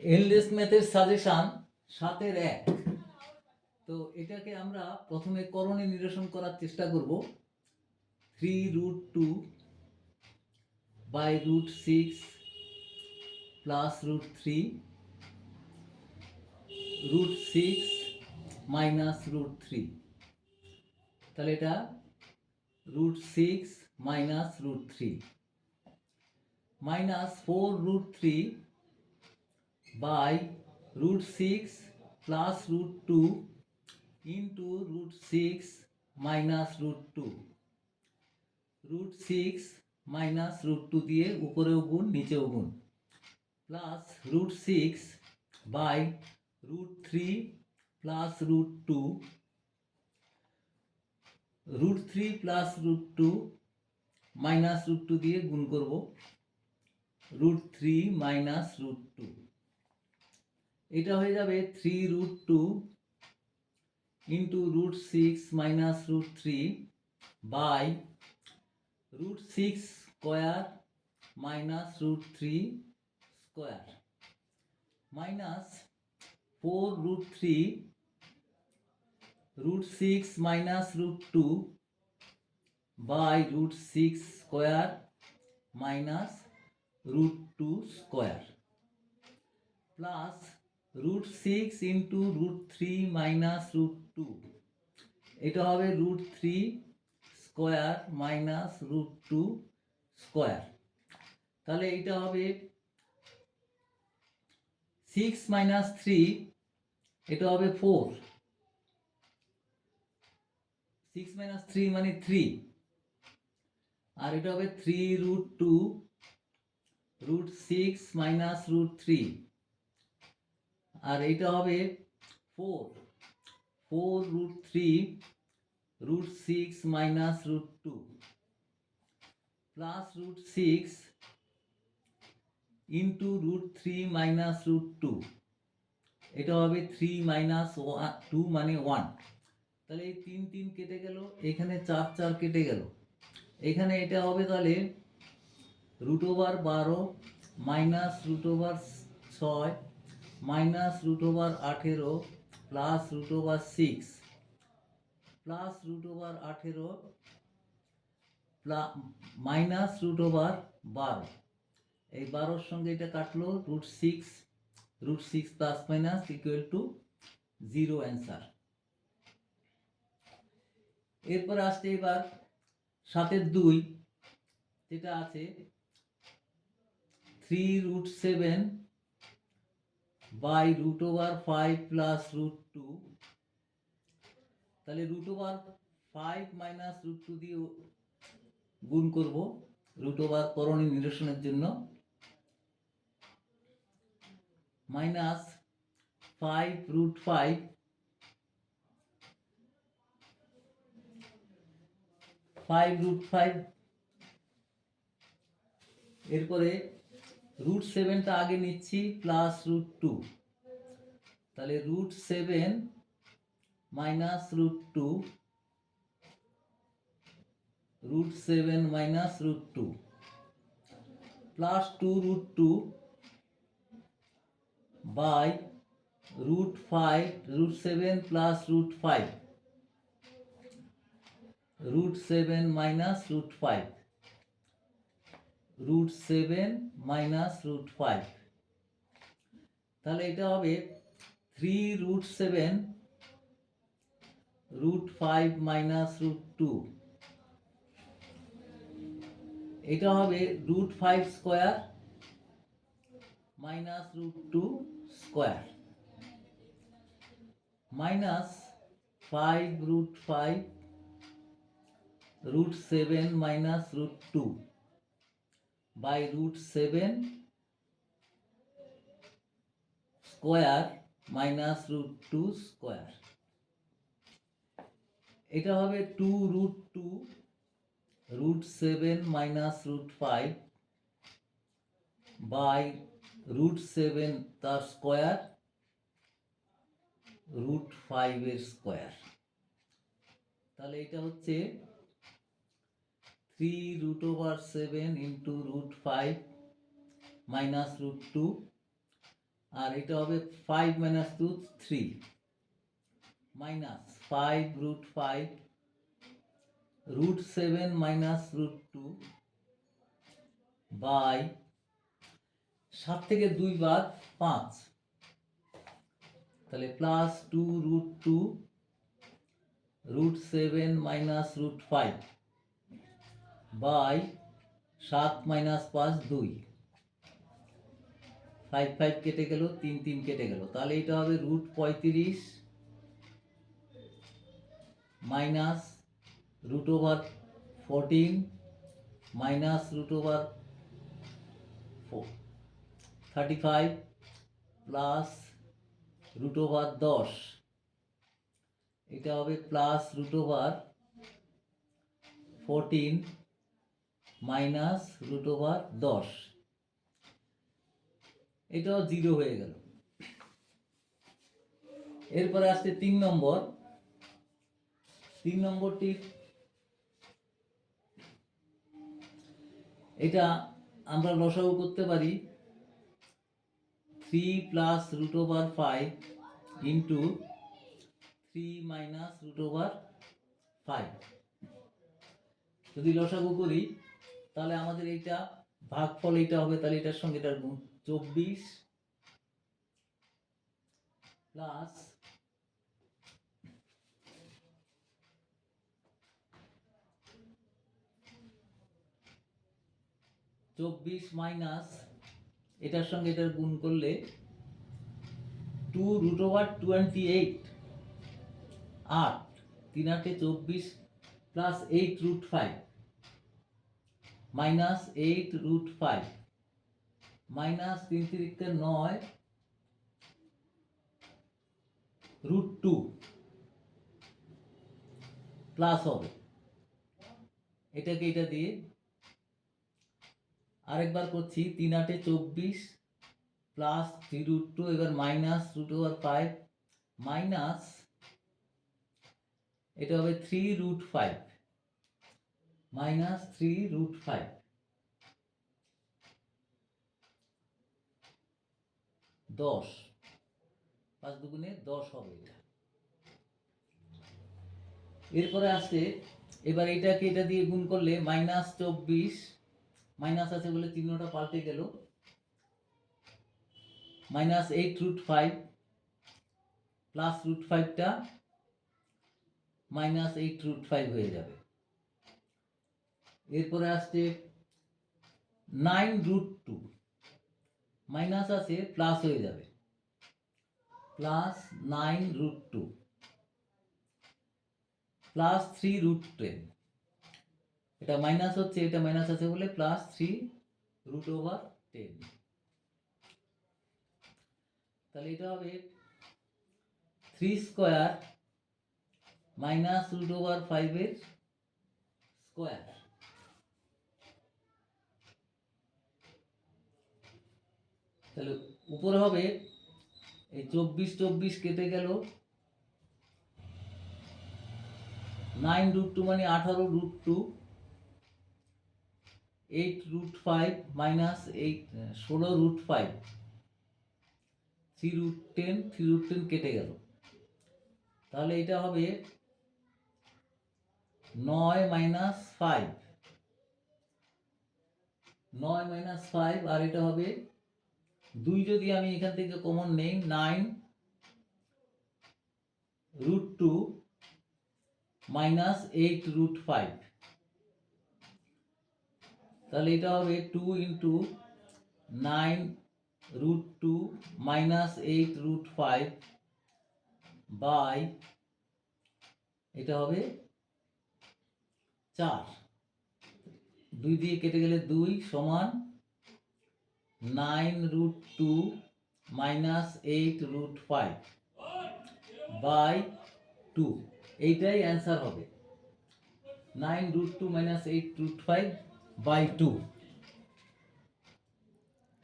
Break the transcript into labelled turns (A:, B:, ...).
A: Endless ম্যাথের suggestion সাতের এক। তো এটাকে আমরা প্রথমে করণে নিরসন করার চেষ্টা করব। Three root two by root six plus root three root six minus root three তাহলে এটা root six minus root three minus four root three by root 6 plus root 2 into root 6 minus root 2 root 6 minus root 2 দিয়ে উপরেও গুণ, নিচেও গুণ। Plus root six by root three plus root two root three plus root two minus root two দিয়ে গুণ করব। Root three minus root two এটা হয়ে যাবে three root two into root six minus root three by root six square minus root three square minus four root three root six minus root two by root six square minus root two square plus root six into root three minus root two. এটা হবে root three square minus root two square. তাহলে এটা হবে six minus three, এটা হবে four. Six minus three মানে three. আর এটা হবে three root two, root six minus root three. আর এইটা হবে four four root three root six minus root two plus root six into root three minus root two এটা হবে three minus two মানে one তাহলে এই তিন তিন কেটে গেল, এখানে চার চার কেটে গেল, এখানে এটা হবে তাহলে রুট ওভার বারো মাইনাস রুট ওভার ছয় মাইনাস রুট ওভার আঠেরো plus root over six plus root over আঠেরো মাইনাস রুট ওভার বারো। এই বারোর সঙ্গে এটা কাটলো root six root six plus minus equal to zero answer এরপর আসছে এবার সাতের দুই, যেটা আছে three root seven by root over five plus root two তাহলে root over five minus root two দিয়ে গুণ করব রুট ওভার করণী নিরসনের জন্য। Minus five root five five root five এরপরে রুট সেভেনটা আগে নিচ্ছি প্লাস রুট টু তাহলে root seven minus root two root seven minus root two plus two root two by root five root seven plus root five root seven minus root five root seven minus root five তাহলে এটা হবে three root seven root five minus root two এটা হবে root five square minus root two square minus five root five root seven minus root two by root seven square minus root two square. এটা হবে two root two, root seven minus root five by root seven তার square, root ফাইভের square. তাহলে এটা হচ্ছে three root over seven into root five minus root two আর এটা হবে five minus two three minus five root five root seven minus root two by সাত থেকে দুই বাদ পাঁচ। তাহলে plus two root two root seven minus root five by সাত মাইনাস পাঁচ দুই। ফাইভ ফাইভ কেটে গেল, তিন তিন কেটে গেল। তাহলে এটা হবে রুট পঁয়ত্রিশ minus root over fourteen minus root over thirty five plus root over দশ। এটা হবে plus root over fourteen minus root over দশ। এটাও জিরো হয়ে গেল। এরপরে আসছে তিন নম্বর। তিন নম্বরটি এটা আমরা লসাগু করতে পারি three plus root over five into three minus root over five. যদি লসাগু করি তাহলে আমাদের এইটা ভাগফল এইটা হবে, তাহলে এটার সঙ্গে এটার গুণ। চব্বিশ প্লাস চব্বিশ মাইনাস এটার সঙ্গে এটার গুণ করলে two root over twenty eight আট, তিন আটে চব্বিশ plus eight root five minus eight root five minus তিন তিরিকে নয় রুট টু প্লাস হবে। এটাকে এটা দিয়ে আরেকবার করছি, তিন আটে চব্বিশ প্লাস থ্রি রুট টু এবার minus root over five minus এটা হবে three root five minus three root five দশ। পাঁচ দুগুণে দশ হবে এটা। এরপরে আসছে এবার এটাকে এটা দিয়ে গুণ করলে মাইনাস চব্বিশ মাইনাস আছে বলে চিহ্নটা পাল্টে গেল। Minus eight root five plus root ফাইভটা minus eight root five হয়ে যাবে। এরপরে আসছে নাইন রুট টু মাইনাস আছে প্লাস হয়ে যাবে। Plus nine root two plus three root ten এটা মাইনাস হচ্ছে, এটা মাইনাস আছে বলে plus three root over ten তাহলে এটা হবে three square minus root over ফাইভের স্কোয়ার তাহলে উপরে হবে এই চব্বিশ চব্বিশ কেটে গেল নাইন রুট টু মানে আঠারো root two, eight root five minus eight, ষোলো root five, three root ten, three root ten কেটে গেল। তাহলে এটা হবে নয় মাইনাস ফাইভ, নয় মাইনাস ফাইভ আর এটা হবে দুই যদি আমি এখান থেকে কমন নেই nine root two minus eight root five তাহলে এটা হবে two into nine root two minus eight root five by এটা হবে চার। দুই দিয়ে কেটে গেলে দুই সমান nine root two minus eight root five by two. এইটাই অ্যান্সার হবে। Nine root two minus eight root five by two.